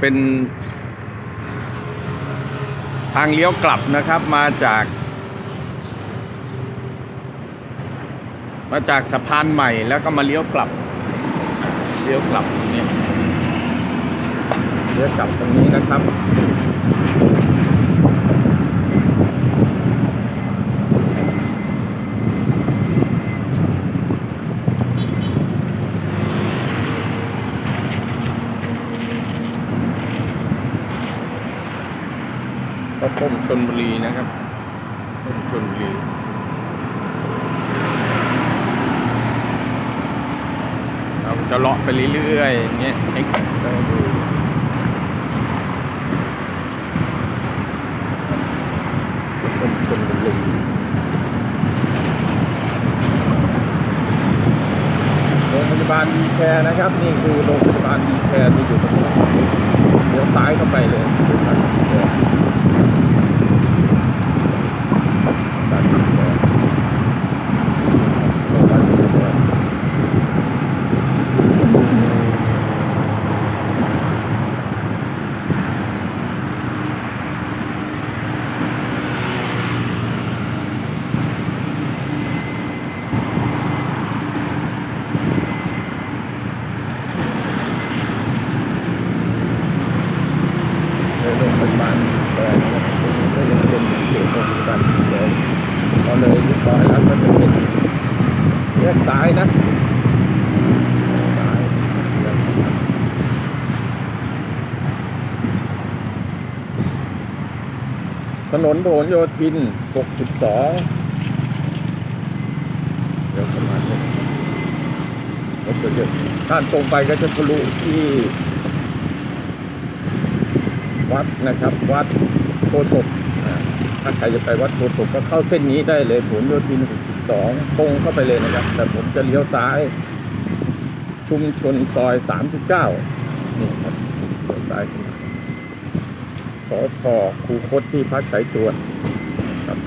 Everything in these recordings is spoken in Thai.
เป็น ทางเลี้ยวกลับนะครับมาจาก มาจากสะพานใหม่แล้วก็มาเลี้ยวกลับ เลี้ยวกลับเนี่ยเลี้ยวกลับตรงนี้นะครับ ก็ต้มชนบุรีนะครับต้มชนบุรีเราจะเลาะไปเรื่อยๆอย่างเงี้ยให้เราดูต้มชนบุรีโรงพยาบาลดีแคร์นะครับ นี่คือโรงพยาบาลดีแคร์ที่อยู่ตรงนี้เดี๋ยวซ้ายเข้าไปเลยโรงพยาบาลดีแคร์ ตัดสินใจตัดสินใจในโรงพยาบาลแต่ก็ยังเป็นเขตโรงพยาบาลเดิม พอ เลยเรียบร้อยแล้วก็จะเป็นแยกซ้ายนะซ้ายถนนพหลโยธิน 62 เดี๋ยวประมาณนี้รถจะเยอะถ้านตรงไปก็จะทะลุที่ วัดนะครับ วัดโพศพ ถ้าใครจะไปวัดโพธิ์ก็เข้าเส้นนี้ได้เลยผลโยธิน62ตรงเข้าไปเลยนะครับ แต่ผมจะเลี้ยวซ้าย ชุมชนซอย 39 นี่ครับเลี้ยวซ้ายขึ้นมาสพคูคตที่พักสายตรวจครับ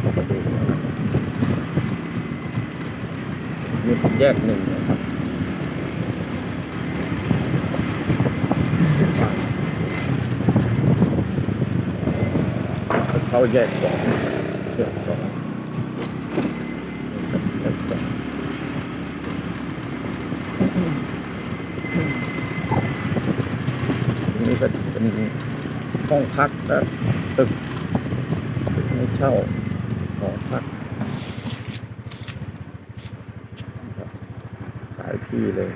เข้าไปดูนะครับนี่เป็นแยกหนึ่งนะครับ เข้าแยกสองแยกสองแยกสองนี้ก็เป็นห้องพักและตึกตึกให้เช่าหอพักครับขายที่เลย